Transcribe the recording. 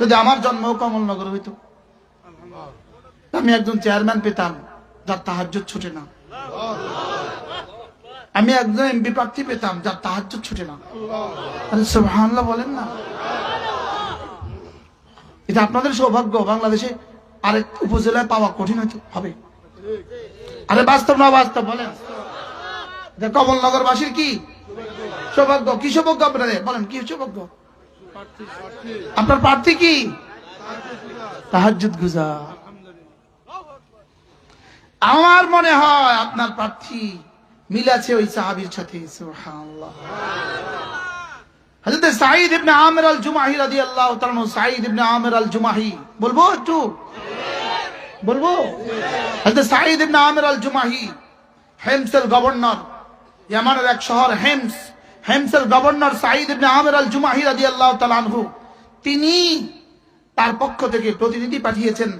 যদি আমার জন্ম কমলনগর হইতো। আমি একজন চেয়ারম্যান পেতাম, যার তাহাজ্জুদ ছুটে না। আমি একজন এমপি প্রার্থী পেতাম, যার তাহাজ্জুদ ছুটে না। সুবহানাল্লাহ বলেন না। এটা আপনাদের সৌভাগ্য, বাংলাদেশে আরেক উপজেলায় পাওয়া কঠিন হয়তো, হবে। আরে বাস্তব না বাস্তব, বলেন। কমলনগরবাসীর কি? সৌভাগ্য কি সৌভাগ্য আপনাদের? বলেন, কি সৌভাগ্য? আপনার প্রার্থী কি? তাহাজ্জুদ গুজার আমার মনে হয় আপনার প্রার্থী মিল ওই সাহাবীর সাথে আমির আল জুমাহি রাদিয়াল্লাহু তাআলা সাঈদ ইবনে আমির আল জুমাহি বলব একটু? বলব? হযরত সাঈদ ইবনে আমির আল জুমাহি হেমসের গভর্নর, ইয়ামানের এক শহর Homs. হেমসের governor Saeed ibn Amer al Jumahi রাদিয়াল্লাহু তাআলা আনহু, তিনি তার পক্ষ থেকে প্রতিনিধি পাঠিয়েছেন